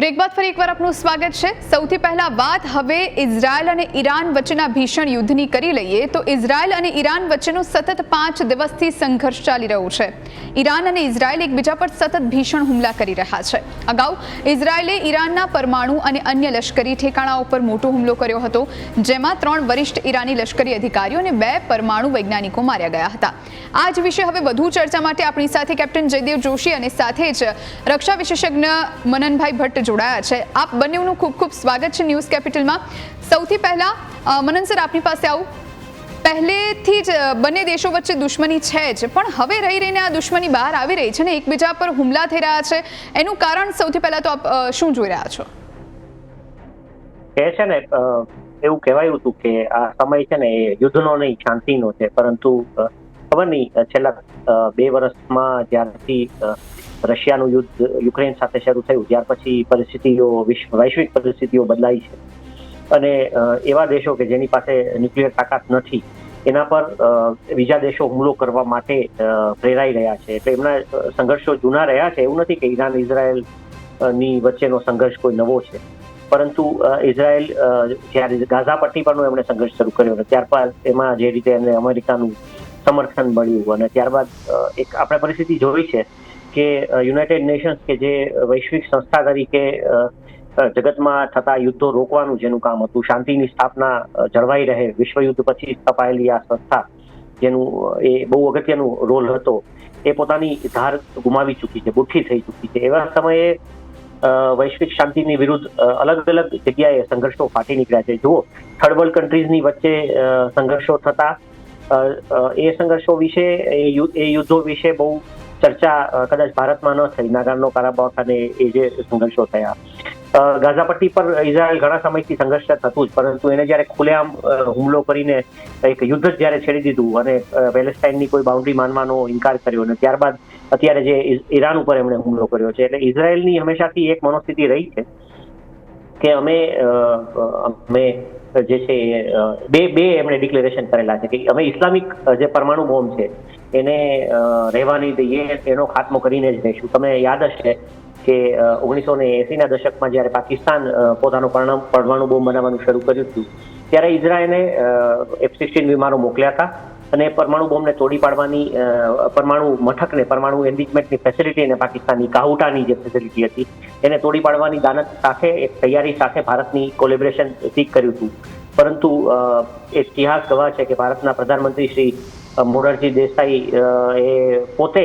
Break બાદ ફરી એકવાર આપનું સ્વાગત છે. સૌથી પહેલા વાત હવે ઇઝરાયલ અને ઈરાન વચ્ચેના ભીષણ યુદ્ધની કરી લઈએ તો ઇઝરાયલ અને ઈરાન વચ્ચેનો સતત પાંચ દિવસથી સંઘર્ષ ચાલી રહ્યો છે. ઈરાન અને ઇઝરાયલ એકબીજા પર સતત ભીષણ હુમલા કરી રહ્યા છે. અગાઉ ઇઝરાયલે ઈરાનના પરમાણુ અને અન્ય લશ્કરી ઠેકાણાઓ પર મોટો હુમલો કર્યો હતો, જેમાં ત્રણ વરિષ્ઠ ઈરાની લશ્કરી અધિકારીઓ અને બે પરમાણુ વૈજ્ઞાનિકો માર્યા ગયા હતા. આ જ વિશે હવે વધુ ચર્ચા માટે આપણી સાથે કેપ્ટન જયદેવ જોશી અને સાથે જ રક્ષા વિશેષજ્ઞ મનનભાઈ ભટ્ટ જોડાયા છે. આપ બંનેનું ખૂબ ખૂબ સ્વાગત છે ન્યૂઝ કેપિટલમાં. સૌથી પહેલા મનન સર, આપની પાસે આવું. પહેલેથી જ બંને દેશો વચ્ચે દુશ્મની છે જ, પણ હવે રહી રહીને આ દુશ્મની બહાર આવી રહી છે ને એકબીજા પર હુમલા થઈ રહ્યા છે. એનું કારણ સૌથી પહેલા તો આપ શું જોઈ રહ્યા છો? કે છે ને એવું કહેવાયું હતું કે આ સમય છે ને એ યુદ્ધનો નહીં, શાંતિનો છે. પરંતુ ખબર નહીં છેલ્લા બે વર્ષમાં જ્યારથી રશિયાનું યુદ્ધ, યુક્રેન સાથે શરૂ થયું, ત્યાર પછી પરિસ્થિતિઓ, વિશ્વ, વૈશ્વિક પરિસ્થિતિઓ બદલાઈ છે. અને એવા દેશો કે જેની પાસે ન્યુક્લિયર તાકાત નથી, એના પર બીજા દેશો હુમલો કરવા માટે પ્રેરાઈ રહ્યા છે. એટલે એમના સંઘર્ષો જૂના રહ્યા છે. એવું નથી કે ઈરાન, ઇઝરાયલની વચ્ચેનો સંઘર્ષ કોઈ નવો છે. પરંતુ ઇઝરાયલ જ્યારે ગાઝા પટ્ટી પરનો એમણે સંઘર્ષ શરૂ કર્યો અને ત્યારબાદ એમાં જે રીતે એમને અમેરિકાનું સમર્થન મળ્યું અને ત્યારબાદ એક આપણે પરિસ્થિતિ જોઈ છે કે યુનાઇટેડ નેશન્સ કે જે વૈશ્વિક સંસ્થા તરીકે જગતમાં થતા યુદ્ધો રોકવાનું જેનું કામ હતું, શાંતિની સ્થાપના જળવાઈ રહે વિશ્વયુદ્ધ પછી સ્થપાયેલી આ સંસ્થા જેનું, એ બહુ અગત્યનું રોલ હતો, એ પોતાની ધાર ગુમાવી ચૂકી છે બુઠ્ઠી થઈ ચૂકી છે. એવા સમયે વૈશ્વિક શાંતિની વિરુદ્ધ અલગ અલગ જગ્યાએ સંઘર્ષો ફાટી નીકળ્યા છે. જુઓ થર્ડ વર્લ્ડ કન્ટ્રીઝની વચ્ચે સંઘર્ષો થતા એ સંઘર્ષો વિશે એ યુદ્ધો વિશે બહુ ચર્ચા કદાચ ભારતમાં ન થઈ નાગાનો કારાબાખ અને એ જે સંઘર્ષો થયા. ગાઝાપટ્ટી ગાઝા પટ્ટી પર ઇઝરાયલ ઘણા સમયથી સંઘર્ષ થતું જ, પરંતુ એને જ્યારે ખુલ્લેઆમ હુમલો કરીને એક યુદ્ધ જ જ્યારે છેડી દીધું અને પેલેસ્ટાઇનની કોઈ બાઉન્ડ્રી માનવાનો ઇન્કાર કર્યો અને ત્યારબાદ અત્યારે જે ઈરાન ઉપર એમણે હુમલો કર્યો છે. એટલે ઇઝરાયલની હંમેશાથી એક મનોસ્થિતિ રહી છે કે અમે અમે જે છે બે બે એમણે ડિક્લેરેશન કરેલા છે કે અમે ઇસ્લામિક જે પરમાણુ બોમ્બ છે એને રહેવાની દઈએ એનો ખાત્મો કરીને જ રહીશું. તમે યાદ હશે કે ઓગણીસો ને એસીના દશકમાં જ્યારે પાકિસ્તાન પોતાનું પરમાણુ બોમ્બ બનાવવાનું શરૂ કર્યું હતું, ત્યારે ઇઝરાયલે એફ સિક્સટીન વિમાનો મોકલ્યા હતા અને પરમાણુ બોમ્બને તોડી પાડવાની પરમાણુ મથકને, પરમાણુ એન્ડિચમેન્ટની ફેસિલિટી અને પાકિસ્તાનની કાહુટાની જે ફેસિલિટી હતી, એને તોડી પાડવાની દાનત સાથે, એક તૈયારી સાથે ભારતની કોલેબરેશન સીક કર્યું હતું. પરંતુ એ ઇતિહાસ ગવાહ છે કે ભારતના પ્રધાનમંત્રી શ્રી મોરારજી દેસાઈ એ પોતે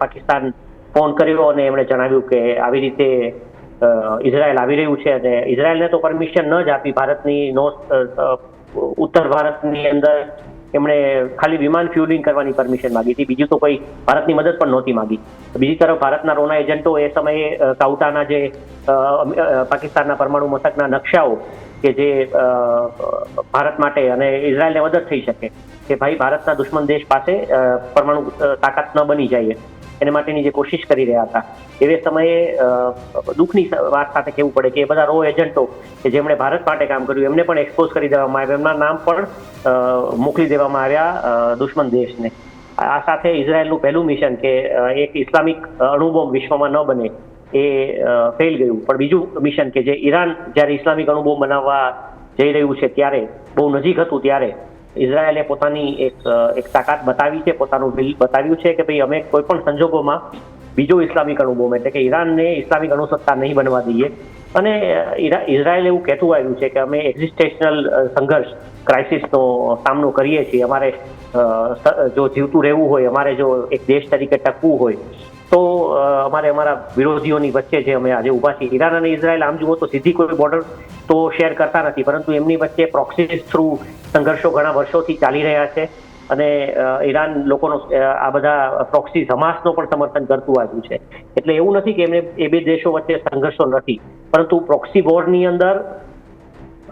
પાકિસ્તાન ફોન કર્યો અને એમણે જણાવ્યું કે આવી રીતે ઇઝરાયલ આવી રહ્યું છે અને ઇઝરાયલને તો પરમિશન ન જ આપી ભારતની નોર્થ ઉત્તર ભારતની અંદર એમણે ખાલી વિમાન ફ્યુલિંગ કરવાની પરમિશન માંગી હતી. બીજું તો કોઈ ભારતની મદદ પણ નહોતી માગી. બીજી તરફ ભારતના રોના એજન્ટો એ સમયે કાઉટાના જે પાકિસ્તાનના પરમાણુ મથકના નકશાઓ કે જે ભારત માટે અને ઇઝરાયલને મદદ થઈ શકે. કે ભાઈ, ભારતના દુશ્મન દેશ પાસે પરમાણુ તાકાત ન બની જાય એને માટેની જે કોશિશ કરી રહ્યા હતા. એવે સમયે દુઃખની વાત સાથે કહેવું પડે કે એ બધા રો એજન્ટો કે જેમણે ભારત માટે કામ કર્યું, એમને પણ એક્સપોઝ કરી દેવામાં આવ્યા, એમના નામ પણ મોકલી દેવામાં આવ્યા દુશ્મન દેશને. આ સાથે ઇઝરાયલનું પહેલું મિશન કે એક ઇસ્લામિક અણુબોમ્બ વિશ્વમાં ન બને એ ફેલ ગયું. પણ બીજું મિશન કે જે ઈરાન જ્યારે ઇસ્લામિક અણુબોમ્બ બનાવવા જઈ રહ્યું છે ત્યારે, બહુ નજીક હતું ત્યારે ઇઝરાયલે પોતાની એક એક તાકાત બતાવી છે, પોતાનું વિલ બતાવ્યું છે કે ભાઈ અમે કોઈ પણ સંજોગોમાં બીજો ઇસ્લામિક અણુબોમ્બ એટલે કે ઈરાનને ઇસ્લામિક અણુસત્તા નહીં બનવા દઈએ. અને ઇઝરાયલ એવું કહેતું આવ્યું છે કે અમે એક્ઝિસ્ટેશનલ સંઘર્ષ ક્રાઇસિસનો સામનો કરીએ છીએ. અમારે જો જીવતું રહેવું હોય, અમારે જો એક દેશ તરીકે ટકવું હોય તો અમારે અમારા વિરોધીઓની વચ્ચે જે અમે આજે ઊભા છીએ, ઈરાન અને ઇઝરાયલ, આમ જુઓ તો સીધી કોઈ બોર્ડર તો શેર કરતા નથી, પરંતુ એમની વચ્ચે પ્રોક્સીસ થ્રુ સંઘર્ષો ઘણા વર્ષોથી ચાલી રહ્યા છે અને ઈરાન લોકોનો આ બધા પ્રોક્સી હમાસનો પણ સમર્થન કરતું આવ્યું છે. એટલે એવું નથી કે એમને એ બે દેશો વચ્ચે સંઘર્ષો નથી, પરંતુ પ્રોક્સી વોરની અંદર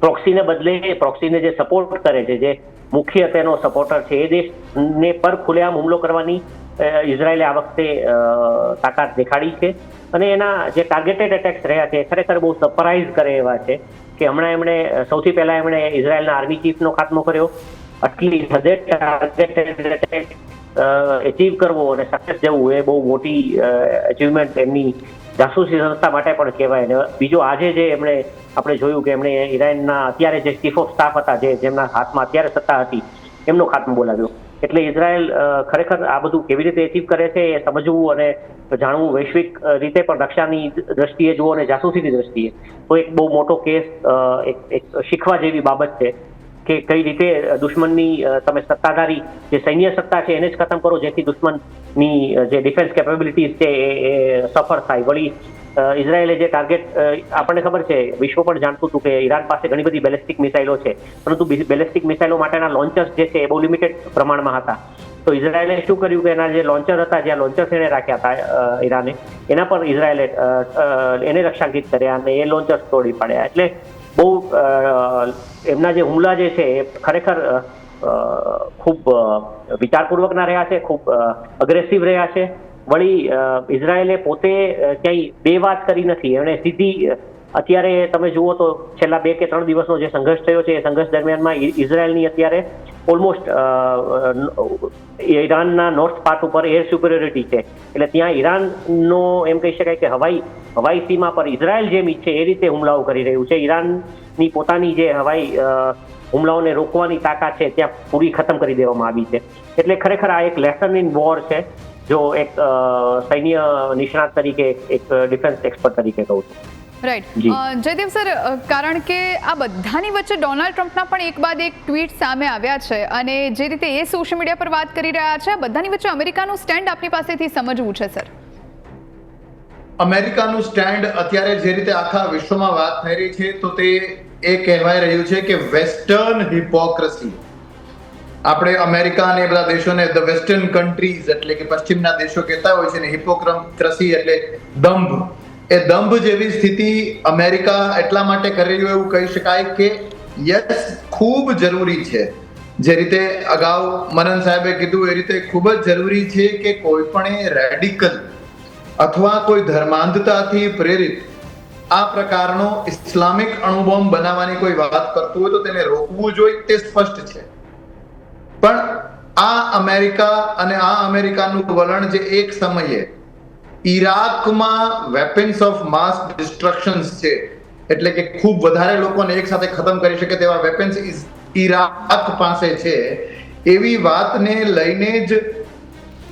પ્રોક્સીને બદલે પ્રોક્સીને જે સપોર્ટ કરે છે, જે મુખ્ય તેનો સપોર્ટર છે, એ દેશને પર ખુલ્લેઆમ હુમલો કરવાની ઇઝરાયલે આ વખતે તાકાત દેખાડી છે. અને એના જે ટાર્ગેટેડ એટેક્સ રહ્યા છે ખરેખર બહુ સરપ્રાઇઝ કરે એવા છે કે હમણાં એમણે સૌથી પહેલા એમણે ઇઝરાયલના આર્મી ચીફનો ખાત્મો કર્યો. આટલી હદે ટાર્ગેટેડ એચીવ કરવો અને સક્સેસ જવું એ બહુ મોટી અચીવમેન્ટ એમની જાસૂસી સંસ્થા માટે પણ કહેવાય. ને બીજો આજે જે એમણે આપણે જોયું કે એમણે ઈરાનના અત્યારે જે ચીફ ઓફ સ્ટાફ હતા, જે જેમના હાથમાં અત્યારે સત્તા હતી, એમનો ખાત્મો બોલાવ્યો. એટલે ઇઝરાયલ ખરેખર આ બધું કેવી રીતે એચીવ કરે છે એ સમજવું અને જાણવું વૈશ્વિક રીતે પણ રક્ષાની દ્રષ્ટિએ જુઓ અને જાસૂસીની દ્રષ્ટિએ, તો એક બહુ મોટો કેસ એક શીખવા જેવી બાબત છે કે કઈ રીતે દુશ્મનની તમે સત્તાધારી જે સૈન્ય સત્તા છે એને જ ખતમ કરો જેથી દુશ્મનની જે ડિફેન્સ કેપેબિલિટીઝ છે એ સફળ થાય. વળી ઇઝરાયેલે જે ટાર્ગેટ આપણને ખબર છે, વિશ્વ પણ જાણતું હતું કે ઈરાન પાસે ઘણી બધી બેલેસ્ટિક મિસાઇલો છે. પરંતુ બેલેસ્ટિક મિસાઇલો માટેના લોન્ચર્સ જે છે એ બહુ લિમિટેડ પ્રમાણમાં હતા. તો ઇઝરાયેલે શું કર્યું કે એના જે લોન્ચર હતા જ્યાં લોન્ચર્સ એને રાખ્યા હતા ઈરાને. એના પર ઇઝરાયેલે એને રક્ષાંકિત કર્યા અને એ લોન્ચર્સ તોડી પાડ્યા. એટલે બહુ એમના જે હુમલા જે છે એ ખરેખર ખૂબ વિચારપૂર્વકના રહ્યા છે, ખૂબ અગ્રેસિવ રહ્યા છે. વળી ઇઝરાયેલે પોતે ક્યાંય બે વાત કરી નથી. એમણે સીધી અત્યારે તમે જુઓ તો છેલ્લા બે કે ત્રણ દિવસનો જે સંઘર્ષ થયો છે, એ સંઘર્ષ દરમિયાનમાં ઇઝરાયલની અત્યારે ઓલમોસ્ટ ઈરાનના નોર્થ પાર્ટ ઉપર એર સુપરિયોરિટી છે. એટલે ત્યાં ઈરાનનો એમ કહી શકાય કે હવાઈ હવાઈ સીમા પર ઇઝરાયલ જેમ ઈચ્છે એ રીતે હુમલાઓ કરી રહ્યું છે. ઈરાનની પોતાની જે હવાઈ હુમલાઓને રોકવાની તાકાત છે, ત્યાં પૂરી ખતમ કરી દેવામાં આવી છે. એટલે ખરેખર આ એક લેસન ઇન વોર છે. જો એક સૈન્ય નિષ્ણાત તરીકે એક ડિફેન્સ એક્સપર્ટ તરીકે કહું છું. રાઈટ જયદેવ સર કારણ કે આ બધાની વચ્ચે ડોનાલ્ડ ટ્રમ્પના પણ એક બાદ એક ટ્વીટ સામે આવ્યા છે અને જે રીતે એ સોશિયલ મીડિયા પર વાત કરી રહ્યા છે બધાની વચ્ચે અમેરિકાનું સ્ટેન્ડ આપની પાસેથી સમજવું છે સર? અમેરિકાનું સ્ટેન્ડ અત્યારે જે રીતે આખા વિશ્વમાં વાત થઈ રહી છે તો તે એ કહેવાય રહ્યું છે કે વેસ્ટર્ન હિપોક્રસી આપણે અમેરિકા અને બધા દેશોને ધ વેસ્ટર્ન કન્ટ્રીઝ એટલે કે પશ્ચિમના દેશો કહેતા હોય છે ને હિપોક્રમ હિપોક્રસી એટલે દંભ. એ દંભ જેવી સ્થિતિ અમેરિકા એટલા માટે કરી રહ્યું એવું કહી શકાય કે યસ ખૂબ જરૂરી છે. જે રીતે અગાઉ મનન સાહેબે કીધું, એ રીતે ખૂબ જ જરૂરી છે કે કોઈ પણ રેડિકલ અથવા કોઈ ધર્માંધતાથી પ્રેરિત આ પ્રકારનો ઇસ્લામિક અણુબોમ્બ બનાવવાની કોઈ વાત કરતું હોય તો તેને રોકવું જોઈએ તે સ્પષ્ટ છે. પણ આ અમેરિકા અને આ અમેરિકાનું વલણ જે એક સમયે ઈરાકમાં વેપન્સ ઓફ માસ ડિસ્ટ્રક્શન્સ છે. એટલે કે ખૂબ વધારે લોકોને એક સાથે ખતમ કરી શકે તેવા વેપન્સ ઈરાક પાસે છે. એવી વાતને લઈને જ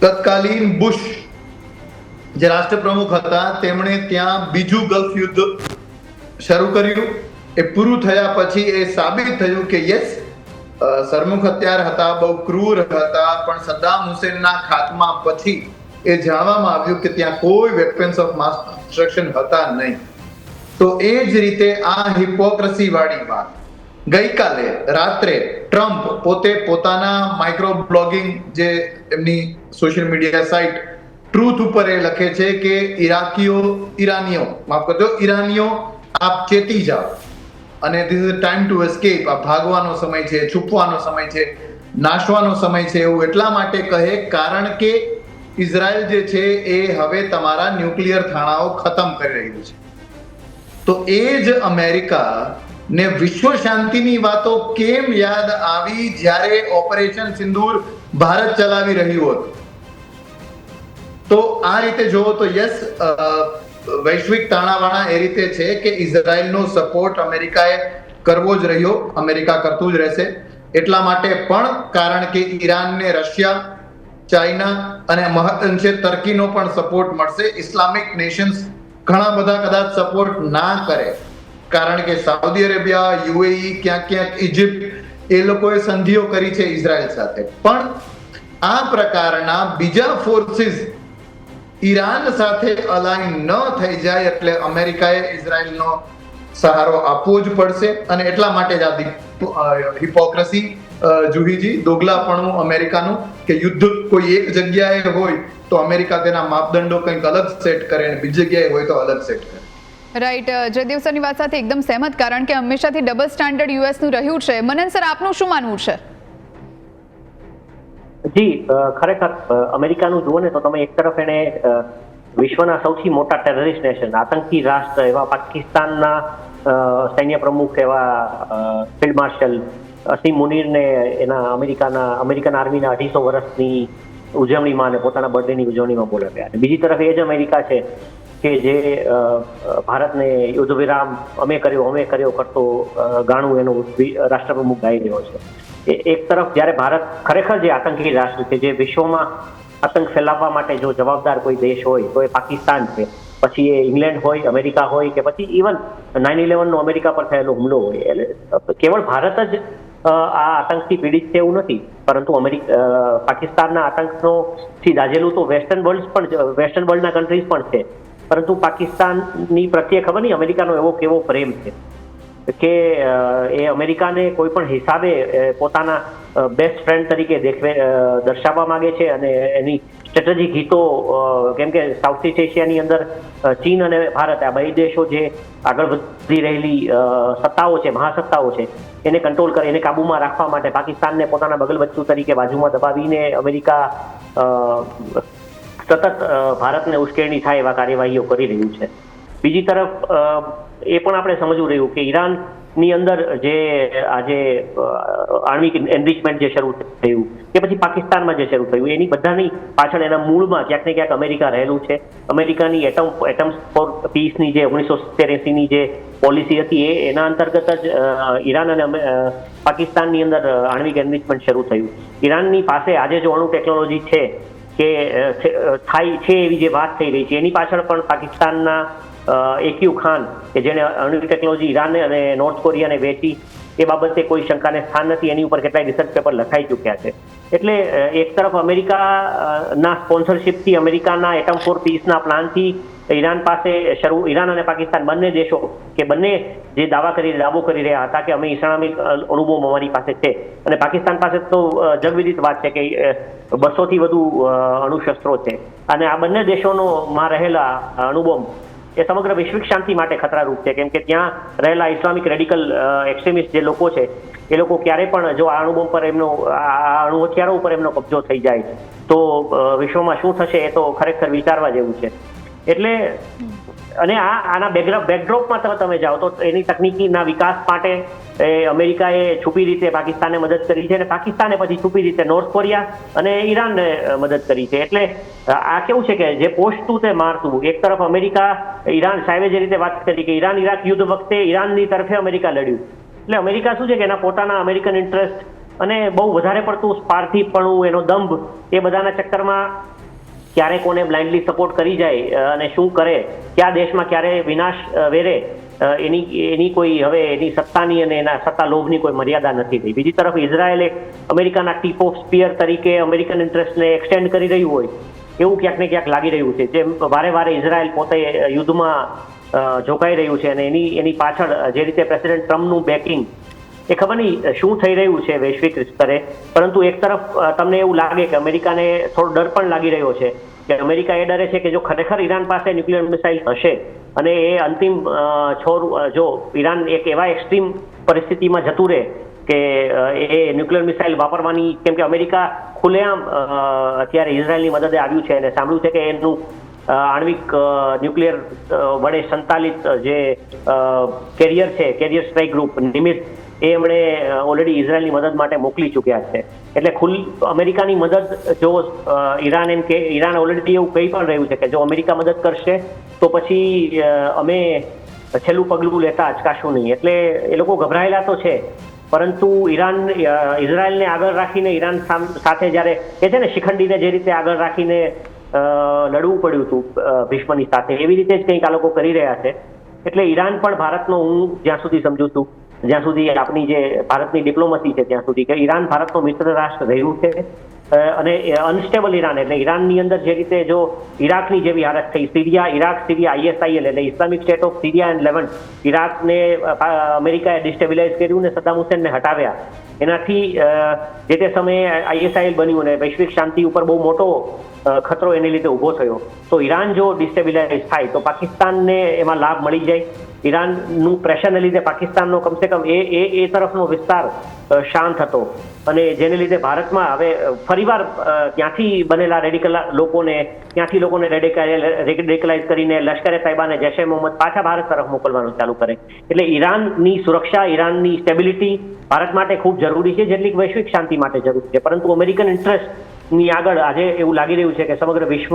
તત્કાલીન બુશ જે રાષ્ટ્રપ્રમુખ હતા, તેમણે ત્યાં બીજું ગલ્ફ યુદ્ધ શરૂ કર્યું. એ પૂરું થયા પછી એ સાબિત થયું કે યસ સરમુખ હત્યાર હતા, બહુ ક્રૂર હતા, પણ સદ્દામ હુસેનના ખાતમા પછી એ જાણવામાં આવ્યું કે ત્યાં કોઈ વેપન્સ ઓફ માસ ડિસ્ટ્રક્શન હતા નહીં. તો એ જ રીતે આ હિપોક્રસી વાળી વાત. ગઈકાલે રાત્રે ટ્રમ્પ પોતે પોતાના માઇક્રો બ્લોગિંગ જે એમની સોશિયલ મીડિયા સાઇટ ટ્રુથ ઉપર એ લખે છે કે ઈરાકીઓ ઈરાનીઓ, માફ કરજો, ઈરાનીઓ, આપ ચેતી જાઓ. અને this is time to escape આ ભાગવાનો સમય છે, છુપવાનો સમય છે, નાશવાનો સમય છે એવું એટલા માટે કહે કારણ કે ઇઝરાયલ જે છે એ હવે તમારા ન્યુક્લિયર થાણાઓ ખતમ કરી રહ્યું છે. તો એ જ અમેરિકા ને વિશ્વ શાંતિની વાતો કેમ યાદ આવી જ્યારે ઓપરેશન સિંદૂર ભારત ચલાવી રહ્યું હતું? તો આ રીતે જોવો તો યસ વૈશ્વિક તાણાવાણા એ રીતે છે કે ઇઝરાયલનો સપોર્ટ અમેરિકાએ કરવો જ રહ્યો. અમેરિકા કરતું જ રહેશે. એટલા માટે પણ કારણ કે ઈરાનને રશિયા, ચાઇના અને મહદઅંશે તર્કીનો પણ સપોર્ટ મળશે. ઇસ્લામિક નેશન્સ ઘણા બધા કદાચ સપોર્ટ ના કરે. કારણ કે સાઉદી અરેબિયા યુએઈ ક્યાંક ક્યાંક ઇજિપ્ત એ લોકોએ સંધિઓ કરી છે ઇઝરાયલ સાથે. પણ આ પ્રકારના બીજા ફોર્સિસ ઈરાન સાથે અલાઇન ન થઈ જાય એટલે અમેરિકાએ ઇઝરાયલનો સહારો આપવો જ પડશે અને એટલા માટે જ આ હિપોક્રસી જુહીજી, દોગલાપણું અમેરિકાનું કે યુદ્ધ કોઈ એક જગ્યાએ હોય તો અમેરિકા તેના માપદંડો કંઈક અલગ સેટ કરે અને બીજી જગ્યાએ હોય તો અલગ સેટ કરે. રાઈટ જયદેવ સરની વાત સાથે એકદમ સહેમત, કારણ કે હંમેશાથી ડબલ સ્ટાન્ડર્ડ યુએસનું રહ્યું છે. મનન સર, આપનું શું માનવું છે? જી ખરેખર અમેરિકાનું જુઓ ને તો તમે એક તરફ એને વિશ્વના સૌથી મોટા ટેરરિસ્ટ નેશન, આતંકી રાષ્ટ્ર એવા પાકિસ્તાનના સૈન્ય પ્રમુખ એવા ફિલ્ડ માર્શલ અસીમ મુનીરને એના અમેરિકાના, અમેરિકન આર્મીના અઢીસો વર્ષની ઉજવણીમાં અને પોતાના બર્થડેની ઉજવણીમાં બોલાવ્યા અને બીજી તરફ એ જ અમેરિકા છે કે જે ભારતને યુદ્ધ વિરામ અમે કર્યો અમે કર્યો કરતો ગાણું એનો રાષ્ટ્રપ્રમુખ ગાઈ રહ્યો છે. એક તરફ જ્યારે ભારત ખરેખર જે આતંકી રાષ્ટ્ર છે, જે વિશ્વમાં આતંક ફેલાવવા માટે જો જવાબદાર કોઈ દેશ હોય, તો એ પાકિસ્તાન છે. પછી એ ઇંગ્લેન્ડ હોય, અમેરિકા હોય કે પછી ઇવન નાઇન ઇલેવનનો અમેરિકા પર થયેલો હુમલો હોય. એટલે કેવળ ભારત જ આ આતંકથી પીડિત છે એવું નથી. પરંતુ અમેરિકા પાકિસ્તાનના આતંકનો થી દાજેલું તો વેસ્ટર્ન વર્લ્ડ પણ વેસ્ટર્ન વર્લ્ડના કન્ટ્રીઝ પણ છે. પરંતુ પાકિસ્તાનની પ્રત્યે ખબર નહીં, અમેરિકાનો એવો કેવો પ્રેમ છે. કે એ અમેરિકાને કોઈ પણ હિસાબે પોતાના બેસ્ટ ફ્રેન્ડ તરીકે દેખવે દર્શાવવા માંગે છે અને એની સ્ટ્રેટેજિક હિતો કેમ કે સાઉથ ઇસ્ટ એશિયાની અંદર ચીન અને ભારત, આ બે દેશો જે આગળ વધી રહેલી સત્તાઓ છે, મહાસત્તાઓ છે, એને કંટ્રોલ કરે, એને કાબૂમાં રાખવા માટે પાકિસ્તાનને પોતાના બગલ બચ્ચું તરીકે બાજુમાં દબાવીને અમેરિકા સતત ભારતને ઉશ્કેરણી થાય એવા કાર્યવાહીઓ કરી રહ્યું છે. બીજી તરફ એ પણ આપણે સમજવું રહ્યું કે ઈરાનની અંદર જે આજે આણ્વિક એન્રિચમેન્ટ જે શરૂ થયું કે પછી પાકિસ્તાનમાં જે શરૂ થયું, એની બધાની પાછળ એના મૂળમાં ક્યાંક ને ક્યાંક અમેરિકા રહેલું છે. અમેરિકાની એટમ એટમ્સ ફોર પીસની જે ઓગણીસો ની જે પોલિસી હતી, એ એના અંતર્ગત જ ઈરાન અને પાકિસ્તાનની અંદર આણ્વિક એન્રિચમેન્ટ શરૂ થયું. ઈરાનની પાસે આજે જો અણુ ટેકનોલોજી છે કે થાય છે એવી જે વાત થઈ રહી છે, એની પાછળ પણ પાકિસ્તાનના એક્યુ ખાન, કે જેણે અણુ ટેકનોલોજી ઈરાને અને નોર્થ કોરિયાને વેચી, એ બાબતે કોઈ શંકાને સ્થાન નથી. એની ઉપર કેટલાય રિસર્ચ પેપર લખાઈ ચૂક્યા છે. એટલે એક તરફ અમેરિકાના સ્પોન્સરશિપથી અમેરિકાના એટમ ફોર પીસના પ્લાનથી ઈરાન પાસે શરૂ, ઈરાન અને પાકિસ્તાન બંને દેશો, કે બંને જે દાવા કરી, દાવો કરી રહ્યા હતા કે અમે ઇસ્લામિક અણુબોમ્બ અમારી પાસે છે. અને પાકિસ્તાન પાસે તો જગવિદિત વાત છે કે બસોથી વધુ અણુશસ્ત્રો છે. અને આ બંને દેશોનો માં રહેલા અણુબોમ્બ એ સમગ્ર વૈશ્વિક શાંતિ માટે ખતરારૂપ છે. કેમ કે ત્યાં રહેલા ઇસ્લામિક રેડિકલ એક્સ્ટ્રીમિસ્ટ જે લોકો છે, એ લોકો ક્યારે પણ જો આ અણુબોમ્બ પર એમનો, આ અણુ હથિયારો ઉપર એમનો કબજો થઈ જાય, તો વિશ્વમાં શું થશે એ તો ખરેખર વિચારવા જેવું છે. એટલે અને આ આના બેકગ્રાઉન્ડ બેકડ્રોપમાં તમે જાઓ તો એની તકનીકીના વિકાસ માટે એ અમેરિકાએ છુપી રીતે પાકિસ્તાનને મદદ કરી છે અને પાકિસ્તાને પછી છુપી રીતે નોર્થ કોરિયા અને ઈરાનને મદદ કરી છે. એટલે આ કેવું છે કે જે પોસ્ટતું તે મારતું, એક તરફ અમેરિકા, ઈરાન સાહેબે જે રીતે વાત કરી કે ઈરાન ઈરાક યુદ્ધ વખતે ઈરાનની તરફે અમેરિકા લડ્યું. એટલે અમેરિકા શું છે કે એના પોતાના અમેરિકન ઇન્ટરેસ્ટ અને બહુ વધારે પડતું સ્પાર્થીપણું, એનો દંભ એ બધાના ચક્કરમાં ક્યારે કોને બ્લાઇન્ડલી સપોર્ટ કરી જાય અને શું કરે, કયા દેશમાં ક્યારે વિનાશ વેરે એની એની કોઈ હવે એની સત્તાની અને એના સત્તા લોભની કોઈ મર્યાદા નથી થઈ બીજી તરફ ઇઝરાયેલે અમેરિકાના ટીપ ઓફ સ્પિયર તરીકે અમેરિકન ઇન્ટરેસ્ટને એક્સટેન્ડ કરી રહ્યું હોય, એવું ક્યાંક ને ક્યાંક લાગી રહ્યું છે. જેમ વારે વારે ઇઝરાયલ પોતે યુદ્ધમાં જોકાઈ રહ્યું છે અને એની એની પાછળ જે રીતે પ્રેસિડેન્ટ ટ્રમ્પનું બેકિંગ એ ખબર નહીં શું થઈ રહ્યું છે વૈશ્વિક સ્તરે? પરંતુ એક તરફ તમને એવું લાગે કે અમેરિકાને થોડો ડર પણ લાગી રહ્યો છે કે અમેરિકા એ ડરે છે કે જો ખરેખર ઈરાન પાસે ન્યુક્લિયર મિસાઇલ હશે અને એ અંતિમ છોર જો ઈરાન એક એવા એક્સ્ટ્રીમ પરિસ્થિતિમાં જતું રહે કે એ ન્યુક્લિયર મિસાઇલ વાપરવાની, કેમ કે અમેરિકા ખુલ્લેઆમ અત્યારે ઇઝરાયલની મદદે આવ્યું છે અને સાંભળ્યું છે કે એનું આણ્વિક ન્યુક્લિયર વડે સંચાલિત જે કેરિયર છે, કેરિયર સ્ટ્રાઇક ગ્રુપ નિમિત્ત એ એમણે ઓલરેડી ઇઝરાયલની મદદ માટે મોકલી ચૂક્યા છે. એટલે ખુલ્લ અમેરિકાની મદદ, જો ઈરાન એમ કે, ઈરાન ઓલરેડી એવું કહી પણ રહ્યું છે કે જો અમેરિકા મદદ કરશે, તો પછી અમે છેલ્લું પગલું લેતા અચકાશું નહીં. એટલે એ લોકો ગભરાયેલા તો છે, પરંતુ ઈરાન ઇઝરાયલને આગળ રાખીને ઈરાન સાથે જ્યારે એ છે ને, શિખંડીને જે રીતે આગળ રાખીને લડવું પડ્યું હતું ભીષ્મની સાથે, એવી રીતે જ કંઈક આ લોકો કરી રહ્યા છે. એટલે ઈરાન પણ ભારતનો હું જ્યાં સુધી સમજુ છું જ્યાં સુધી આપણી જે ભારતની ડિપ્લોમસી છે, ત્યાં સુધી કે ઈરાન ભારતનો મિત્ર રાષ્ટ્ર રહ્યું છે. અને અનસ્ટેબલ ઈરાન એટલે ઈરાનની અંદર જે રીતે જો ઈરાકની જેવી હાલત થઈ, સિરિયા, ઈરાક, સિરિયા આઈએસઆઈએલ એટલે Islamic State of Syria and Levant ઈરાકને અમેરિકાએ ડિસ્ટેબિલાઇઝ કર્યું ને સદ્દામ હુસેનને હટાવ્યા. એનાથી જે તે સમયે આઈએસઆઈએલ બન્યું અને વૈશ્વિક શાંતિ ઉપર બહુ મોટો ખતરો એને લીધે ઊભો થયો. તો ઈરાન જો ડિસ્ટેબિલાઇઝ થાય, તો પાકિસ્તાનને એમાં લાભ મળી જાય. ઈરાનનું પ્રેશરને લીધે પાકિસ્તાનનો કમસે કમ એ એ એ તરફનો વિસ્તાર શાંત હતો. અને જેને લીધે ભારતમાં હવે ફરીવાર ત્યાંથી બનેલા રેડિકલ લોકોને, ત્યાંથી લોકોને રેડિકલાઇઝ કરીને લશ્કરે સાહેબાને જૈશ મોહમ્મદ પાછા ભારત તરફ મોકલવાનું ચાલુ કરે. એટલે ઈરાનની સુરક્ષા, ઈરાનની સ્ટેબિલિટી ભારત માટે ખૂબ જરૂરી છે, જેટલી વૈશ્વિક શાંતિ માટે જરૂરી છે. પરંતુ અમેરિકન ઇન્ટરેસ્ટની આગળ આજે એવું લાગી રહ્યું છે કે સમગ્ર વિશ્વ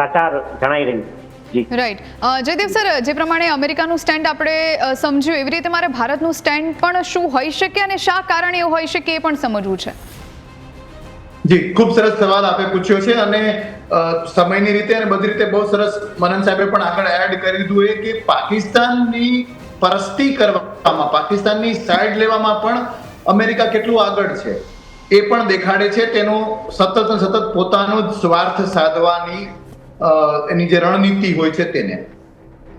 લાચાર જણાઈ રહ્યું જી રાઈટ જયદેવ સર જે પ્રમાણે અમેરિકાનું સ્ટેન્ડ આપણે સમજ્યું એવી રીતે મારે ભારતનું સ્ટેન્ડ પણ શું હોઈ શકે અને શા કારણે એવું હોઈ શકે એ પણ સમજવું છે? જી ખૂબ સરસ સવાલ આપે પૂછ્યો છે અને સમયની રીતે અને બધી રીતે બહુ સરસ મનન સાહેબે પણ આગળ એડ કરી દીધું એ કે પાકિસ્તાનની પરસ્તી કરવામાં પાકિસ્તાનની સાઈડ લેવામાં પણ અમેરિકા કેટલું આગળ છે એ પણ દેખાડે છે. તેનો સતત સતત પોતાનો જ સ્વાર્થ સાધવાની એની જે રણનીતિ હોય છે તેને.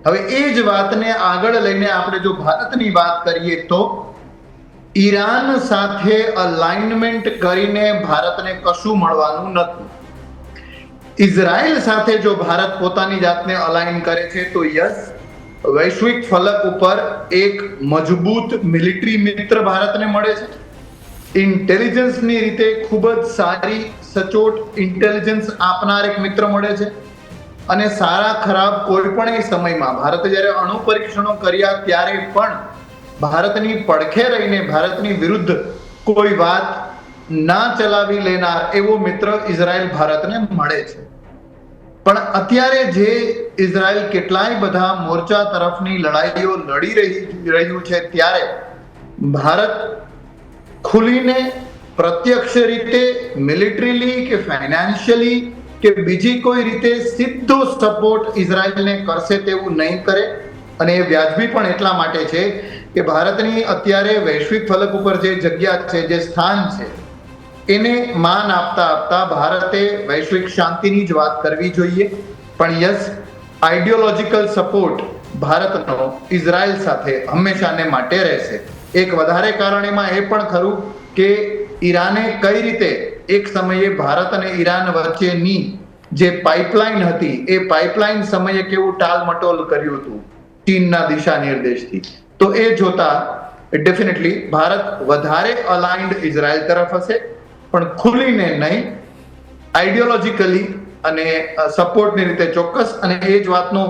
હવે એ જ વાતને આગળ લઈને આપણે જો ભારતની વાત કરીએ તો ઈરાન સાથે અલાઇનમેન્ટ કરીને ભારતને કશું મળવાનું નથી. ઇઝરાયલ સાથે જો ભારત પોતાની જાતને અલાઇન કરે છે તો યસ, વૈશ્વિક ફલક ઉપર એક મજબૂત મિલિટરી મિત્ર ભારતને મળે છે. ઇન્ટેલિજન્સની રીતે ખૂબ જ સારી, સચોટ ઇન્ટેલિજન્સ આપનાર એક મિત્ર મળે છે. અને સારા, ખરાબ કોઈ પણ સમયમાં, ભારતે જ્યારે અણુ પરીક્ષણો કર્યા ત્યારે પણ ભારતની પડખે રહીને ભારતની વિરુદ્ધ કોઈ વાત ના ચલાવી લેનાર એવો મિત્ર ઇઝરાયલ ભારતને મળે છે. પણ અત્યારે જે ઇઝરાયલ કેટલાય બધા મોરચા તરફની લડાઈઓ લડી રહી, રહ્યું છે ત્યારે ભારત ખુલીને પ્રત્યક્ષ રીતે મિલિટરીલી કે ફાઇનાન્શિયલી કે બીજી કોઈ રીતે સીધો સપોર્ટ ઇઝરાયલને કરશે તેવું નહીં કરે. અને એ વ્યાજબી પણ એટલા માટે છે કે ભારતની અત્યારે વૈશ્વિક ફલક ઉપર જે જગ્યા છે, જે સ્થાન છે, એને માન આપતા આપતા ભારતે વૈશ્વિક શાંતિની જ વાત કરવી જોઈએ. પણ યસ આઈડિયોલોજીકલ સપોર્ટ ભારતનો ઇઝરાયલ સાથે હંમેશાને માટે રહેશે. એક વધારે કારણ એમાં એ પણ ખરું કે ઈરાને કઈ રીતે એક સમયે ભારત અને ઈરાન વચ્ચેની જે પાઇપલાઇન હતી, એ પાઇપલાઇન સમયે કેવું ટાલમટોલ કર્યું હતું? ચીનના દિશા નિર્દેશથી તો એ જોતા ડેફિનેટલી ભારત વધારે અલાઇન્ડ ઇઝરાયલ તરફ હશે, પણ ખુલીને નહીં આઈડિયોલોજીકલી અને સપોર્ટની રીતે ચોક્કસ, અને એ જ વાતનો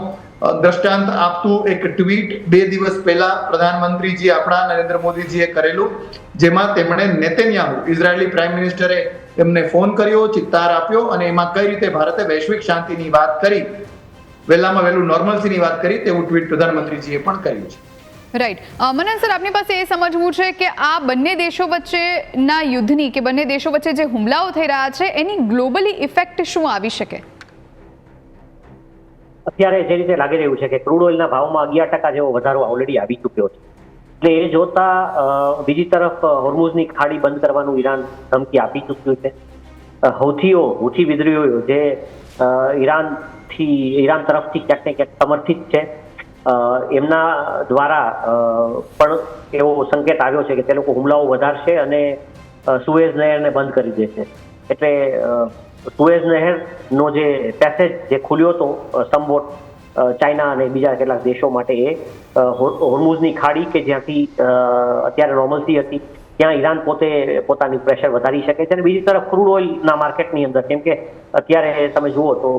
દ્રષ્ટાંત આપતું એક ટ્વીટ બે દિવસ પહેલા પ્રધાનમંત્રીજી આપણા નરેન્દ્ર મોદીજીએ કરેલું, જેમાં તેમણે નેતન્યાહુ, ઇઝરાયેલી પ્રાઇમ મિનિસ્ટરે એમને ફોન કર્યો ચિત્તાર આપ્યો અને એમાં કઈ રીતે ભારતે વૈશ્વિક શાંતિની વાત કરી, વહેલામાં વહેલું નોર્મલસીની વાત કરી તેવું ટ્વીટ પ્રધાનમંત્રીજીએ પણ કર્યું છે. રાઈટ મનન સર, આપની પાસે એ સમજવું છે કે આ બંને દેશો વચ્ચેના યુદ્ધની કે બંને દેશો વચ્ચે જે હુમલાઓ થઈ રહ્યા છે, એની ગ્લોબલી ઇફેક્ટ શું આવી શકે? અત્યારે જે રીતે લાગી રહ્યું છે કે ક્રૂડ ઓઇલના ભાવમાં અગિયાર ટકા જેવો વધારો ઓલરેડી આવી ચૂક્યો છે. એટલે એ જોતા બીજી તરફ હોર્મુઝની ખાડી બંધ કરવાનું ઈરાન ધમકી આપી ચૂક્યું છે. હૌથીઓ હુથી વિદ્રોહીઓ જે ઈરાનથી, ઈરાન તરફથી ક્યાંક ને ક્યાંક સમર્થિત છે. એમના દ્વારા પણ એવો સંકેત આવ્યો છે કે તે લોકો હુમલાઓ વધારશે અને સુએઝ નહેરને બંધ કરી દેશે. એટલે સુએઝ નહેરનો જે પેસેજ જે ખુલ્યો હતો સમવોટ ચાઇના અને બીજા કેટલાક દેશો માટે એ હોર્મુઝની ખાડી કે જ્યાંથી અત્યારે નોર્મલસી હતી, ત્યાં ઈરાન પોતે પોતાની પ્રેશર વધારી શકે છે અને બીજી તરફ ક્રૂડ ઓઇલના માર્કેટની અંદર, કેમ કે અત્યારે તમે જુઓ તો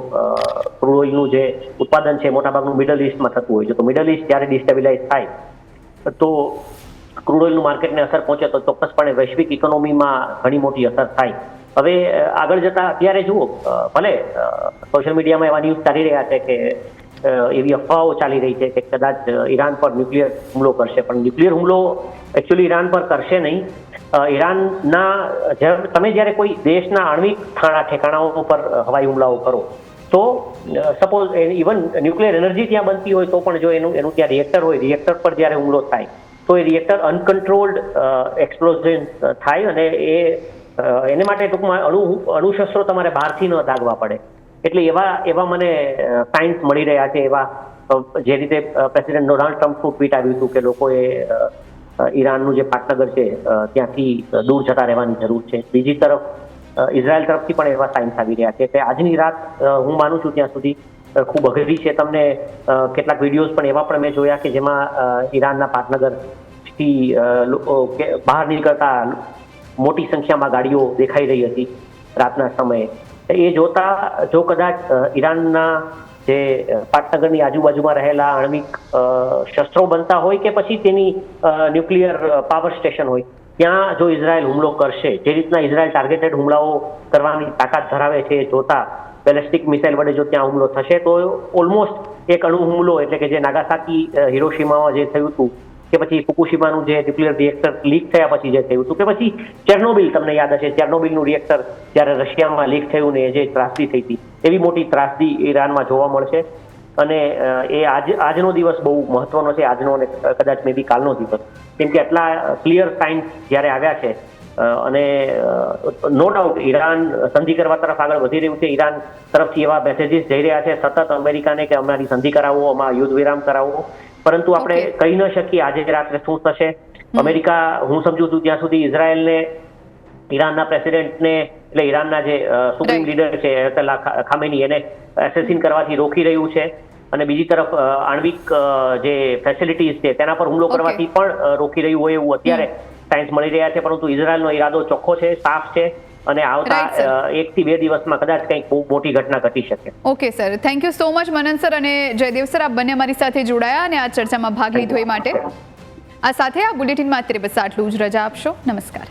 ક્રૂડ ઓઇલનું જે ઉત્પાદન છે મોટાભાગનું મિડલ ઇસ્ટમાં થતું હોય છે. તો મિડલ ઇસ્ટ જ્યારે ડિસ્ટેબિલાઇઝ થાય, તો ક્રૂડ ઓઇલનું માર્કેટને અસર પહોંચે તો ચોક્કસપણે વૈશ્વિક ઇકોનોમીમાં ઘણી મોટી અસર થાય. હવે આગળ જતા અત્યારે જુઓ ભલે સોશિયલ મીડિયામાં એવા ન્યૂઝ ચાલી રહ્યા છે કે એવી અફવાઓ ચાલી રહી છે કે કદાચ ઈરાન પર ન્યુક્લિયર હુમલો કરશે. પણ ન્યુક્લિયર હુમલો એકચ્યુઅલી ઈરાન પર કરશે નહીં. ઈરાનના તમે જ્યારે કોઈ દેશના આણ્વિક થાણા, ઠેકાણાઓ પર હવાઈ હુમલાઓ કરો, તો સપોઝ ઇવન ન્યુક્લિયર એનર્જી ત્યાં બનતી હોય, તો પણ જો એનું એનું ત્યાં રિએક્ટર હોય રિએક્ટર પર જ્યારે હુમલો થાય, તો એ રિએક્ટર અનકન્ટ્રોલ્ડ એક્સપ્લોઝન થાય અને એ એને માટે ટૂંકમાં અણુ, અણુશસ્ત્રો તમારે બહારથી ન દાગવા પડે. એટલે એવા એવા મને સાયન્સ મળી રહ્યા છે, એવા જે રીતે પ્રેસિડેન્ટ ડોનાલ્ડ ટ્રમ્પનું ટ્વીટ આવ્યું હતું કે લોકોએ ઈરાનનું જે પાટનગર છે ત્યાંથી દૂર જતા રહેવાની જરૂર છે. બીજી તરફ ઇઝરાયલ તરફથી પણ એવા સાયન્સ આવી રહ્યા છે કે આજની રાત હું માનું છું ત્યાં સુધી ખૂબ અઘરી છે. તમને કેટલાક વિડીયોઝ પણ એવા પણ મેં જોયા કે જેમાં ઈરાનના પાટનગરથી બહાર નીકળતા મોટી સંખ્યામાં ગાડીઓ દેખાઈ રહી હતી રાતના સમયે. એ જોતા, જો કદાચ ઈરાનના જે પાટનગરની આજુબાજુમાં રહેલા આણ્વિક શસ્ત્રો બનતા હોય કે પછી તેની ન્યુક્લિયર પાવર સ્ટેશન હોય. ત્યાં જો ઇઝરાયલ હુમલો કરશે, જે રીતના ઇઝરાયલ ટાર્ગેટેડ હુમલાઓ કરવાની તાકાત ધરાવે છે એ જોતા, બેલેસ્ટિક મિસાઇલ વડે જો ત્યાં હુમલો થશે, તો ઓલમોસ્ટ એક અણુ હુમલો એટલે કે જે નાગાસાકી હિરોશીમામાં જે થયું હતું કે પછી ફુકુશીમાનું જે ન્યુક્લિયર રિએક્ટર લીક થયા પછી જે થયું હતું, કે પછી ચેર્નોબિલ તમને યાદ હશે, ચેર્નોબિલનું રિએક્ટર જ્યારે રશિયામાં લીક થયું ને જે ત્રાસદી થઈ હતી, એવી મોટી ત્રાસદી ઈરાનમાં જોવા મળશે. અને એ આજ, આજનો દિવસ બહુ મહત્વનો છે, આજનો અને કદાચ મે બી કાલનો દિવસ. કેમ કે આટલા ક્લિયર સાઇન્સ જ્યારે આવ્યા છે અને નો ડાઉટ ઈરાન સંધિ કરવા તરફ આગળ વધી રહ્યું છે, ઈરાન તરફથી એવા મેસેજીસ જઈ રહ્યા છે, સતત અમેરિકાને કે અમારી સંધિ કરાવો, અમારા યુદ્ધ વિરામ કરાવો પરંતુ આપણે કહી ન શકીએ આજે રાત્રે શું થશે. અમેરિકા હું સમજુ છું ત્યાં સુધી ઇઝરાયલને ઈરાનના પ્રેસિડેન્ટને એટલે ઈરાનના જે સુપ્રીમ લીડર છે અયતોલ્લા ખામેની એને એસેસિન કરવાથી રોકી રહ્યું છે. અને બીજી તરફ આણવિક આણ્વિક જે ફેસિલિટીઝ છે તેના પર હુમલો કરવાથી પણ રોકી રહ્યું હોય એવું અત્યારે સાયન્સ મળી રહ્યા છે પરંતુ ઇઝરાયલનો ઈરાદો ચોખ્ખો છે સાફ છે. અને આવતા એક થી બે દિવસમાં કદાચ કંઈક બહુ મોટી ઘટના ઘટી શકે. Okay sir thank you so much Manan sir અને જયદેવ સર આપ બંને અમારી સાથે જોડાયા અને આ ચર્ચામાં ભાગ લીધો એ માટે. આ સાથે આ બુલેટિનમાં અત્યારે બસ આટલું જ રજા આપશો. નમસ્કાર.